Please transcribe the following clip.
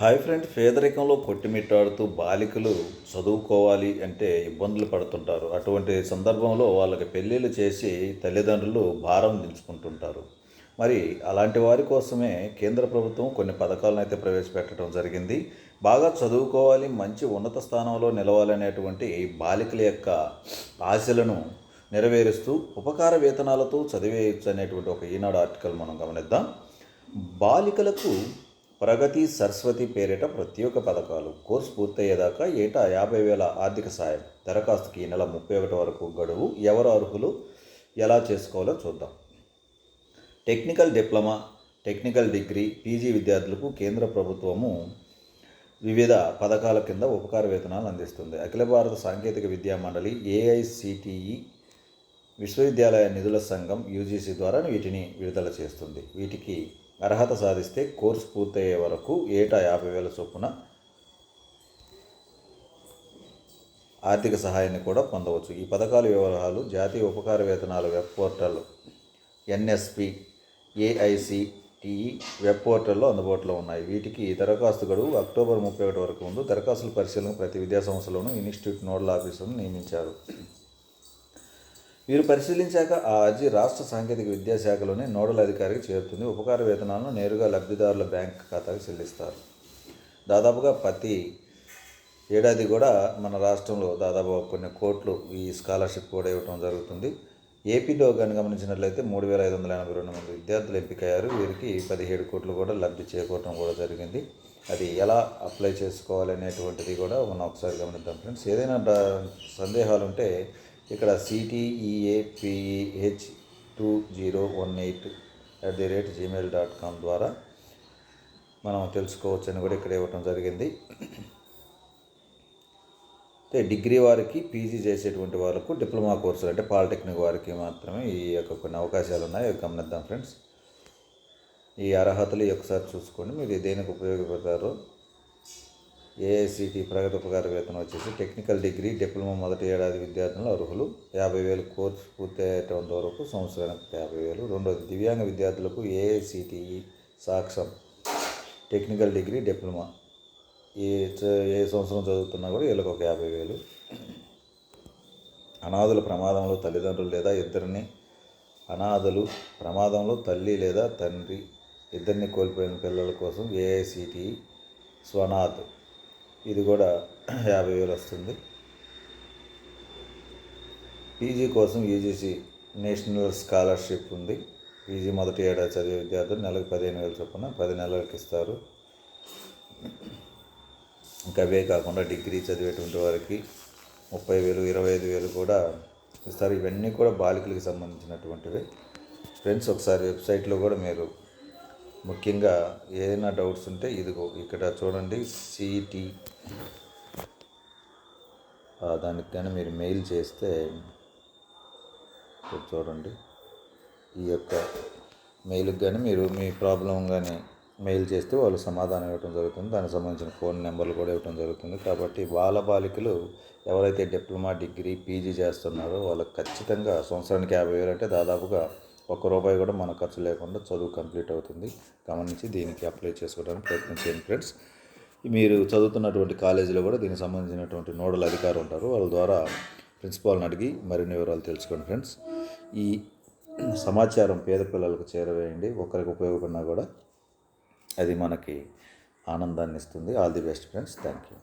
Hi friend పేదరికంలో కొట్టిమిట్టాడుతూ బాలికలు చదువుకోవాలి అంటే ఇబ్బందులు పడుతుంటారు. అటువంటి సందర్భంలో వాళ్ళకి పెళ్ళిళ్ళు చేసి తల్లిదండ్రులు భారం దించుకుంటుంటారు మరి అలాంటి వారి కోసమే కేంద్ర ప్రభుత్వం కొన్ని పథకాలను అయితే ప్రవేశపెట్టడం జరిగింది. బాగా చదువుకోవాలి మంచి ఉన్నత స్థానంలో నిలవాలనేటువంటి బాలికల యొక్క ఆశలను నెరవేరుస్తూ ఉపకార వేతనాలతో చదివేయచ్చు అనేటువంటి ఒక ఈనాడు ఆర్టికల్ మనం గమనిద్దాం. బాలికలకు ప్రగతి సరస్వతి పేరిట ప్రత్యేక పథకాలు. కోర్సు పూర్తయ్యేదాకా ఏటా యాభై వేల ఆర్థిక సాయం. దరఖాస్తుకి ఈ నెల ముప్పై ఒకటి వరకు గడువు. ఎవరు అర్హులు? ఎలా చేసుకోవాలో చూద్దాం. Technical diploma technical degree PG విద్యార్థులకు కేంద్ర ప్రభుత్వము వివిధ పథకాల కింద ఉపకార వేతనాలు అందిస్తుంది. అఖిల భారత సాంకేతిక విద్యా మండలి ఏఐసిటిఈ విశ్వవిద్యాలయ నిధుల సంఘం యూజీసీ ద్వారా వీటిని విడుదల చేస్తుంది. వీటికి అర్హత సాధిస్తే కోర్సు పూర్తయ్యే వరకు ఏటా యాభై వేల చొప్పున ఆర్థిక సహాయాన్ని కూడా పొందవచ్చు. ఈ పథకాల వివరాలు జాతీయ ఉపకార వేతనాల web portal NSP AICTE web పోర్టల్లో అందుబాటులో ఉన్నాయి. వీటికి దరఖాస్తు గడువు అక్టోబర్ ముప్పై ఒకటి వరకు ఉంది. దరఖాస్తుల పరిశీలన ప్రతి విద్యా సంస్థలోనూ ఇన్స్టిట్యూట్ నోడల్ ఆఫీసులను నియమించారు. వీరు పరిశీలించాక ఆ అర్జీ రాష్ట్ర సాంకేతిక విద్యాశాఖలోని నోడల్ అధికారికి చేరుతుంది. ఉపకార వేతనాలను నేరుగా లబ్ధిదారుల బ్యాంక్ ఖాతాకు చెల్లిస్తారు. దాదాపుగా ప్రతి ఏడాది కూడా మన రాష్ట్రంలో దాదాపు కొన్ని కోట్లు ఈ స్కాలర్షిప్ కూడా ఇవ్వడం జరుగుతుంది. ఏపీలో కానీ గమనించినట్లయితే మూడు వేల ఐదు వందల ఎనభై రెండు మంది విద్యార్థులు ఎంపికయ్యారు. వీరికి పదిహేడు కోట్లు కూడా లబ్ధి చేకూరడం కూడా జరిగింది. అది ఎలా అప్లై చేసుకోవాలి అనేటువంటిది కూడా మనం ఒకసారి గమనిద్దాం ఫ్రెండ్స్. ఏదైనా సందేహాలు ఉంటే ఇక్కడ CTEAPEH two zero one eight at the rate Gmail dot com ద్వారా మనం తెలుసుకోవచ్చని కూడా ఇక్కడ ఇవ్వటం జరిగింది. అంటే డిగ్రీ వారికి పీజీ చేసేటువంటి వాళ్ళకు డిప్లొమా కోర్సులు అంటే పాలిటెక్నిక్ వారికి మాత్రమే ఈ యొక్క కొన్ని అవకాశాలు ఉన్నాయి. అవి గమనిద్దాం ఫ్రెండ్స్. ఈ అర్హతలు ఒకసారి చూసుకోండి. మీరు దేనికి ఉపయోగపడతారో ఏఐసిటి ప్రగతి ఉపకార వేతనం వచ్చేసి టెక్నికల్ డిగ్రీ డిప్లొమా మొదటి ఏడాది విద్యార్థులు అర్హులు. యాభై వేలు కోర్సు పూర్తి అయ్యేటంత వరకు సంవత్సరానికి యాభై వేలు. రెండోది దివ్యాంగ విద్యార్థులకు ఏఐసిటిఈ సాక్ష్యం. Technical degree diploma. ఏ ఏ సంవత్సరం చదువుతున్నా కూడా వీళ్ళకి ఒక యాభై వేలు. అనాథుల ప్రమాదంలో తల్లిదండ్రులు లేదా ఇద్దరిని అనాథలు ప్రమాదంలో తల్లి లేదా తండ్రి ఇద్దరిని కోల్పోయిన పిల్లల కోసం ఏఐసిటిఈ స్వనాథ్. ఇది కూడా యాభై వేలు వస్తుంది. పీజీ కోసం యూజీసీ నేషనల్ స్కాలర్షిప్ ఉంది. పీజీ మొదటి ఏడాది చదివే విద్యార్థులు నెలకు పదిహేను వేలు చొప్పున పది నెలలకు ఇస్తారు. ఇంకా అవే కాకుండా డిగ్రీ చదివేటువంటి వారికి ముప్పై వేలు ఇరవై ఐదు వేలు కూడా ఇస్తారు. ఇవన్నీ కూడా బాలికలకు సంబంధించినటువంటివి. ఫ్రెండ్స్ ఒకసారి వెబ్సైట్లో కూడా మీరు ముఖ్యంగా ఏదైనా డౌట్స్ ఉంటే ఇదిగో ఇక్కడ చూడండి సిటీ దానికి కానీ మీరు మెయిల్ చేస్తే చూడండి. ఈ యొక్క మెయిల్కి కానీ మీరు మీ ప్రాబ్లం కానీ మెయిల్ చేస్తే వాళ్ళు సమాధానం ఇవ్వడం జరుగుతుంది. దానికి సంబంధించిన ఫోన్ నెంబర్లు కూడా ఇవ్వడం జరుగుతుంది. కాబట్టి బాల బాలికలు ఎవరైతే డిప్లొమా డిగ్రీ పీజీ చేస్తున్నారో వాళ్ళకి ఖచ్చితంగా సంవత్సరానికి యాభై వేలు అంటే దాదాపుగా ఒక్క రూపాయి కూడా మన ఖర్చు లేకుండా చదువు కంప్లీట్ అవుతుంది. గమనించి దీనికి అప్లై చేసుకోవడానికి ప్రయత్నం చేయండి ఫ్రెండ్స్. మీరు చదువుతున్నటువంటి కాలేజీలో కూడా దీనికి సంబంధించినటువంటి నోడల్ అధికారులు ఉంటారు. వాళ్ళ ద్వారా ప్రిన్సిపాల్ని అడిగి మరిన్ని వివరాలు తెలుసుకోండి ఫ్రెండ్స్. ఈ సమాచారం పేద పిల్లలకు చేరవేయండి. ఒకరికి ఉపయోగపడినా కూడా అది మనకి ఆనందాన్ని ఇస్తుంది. All the best friends. Thank you.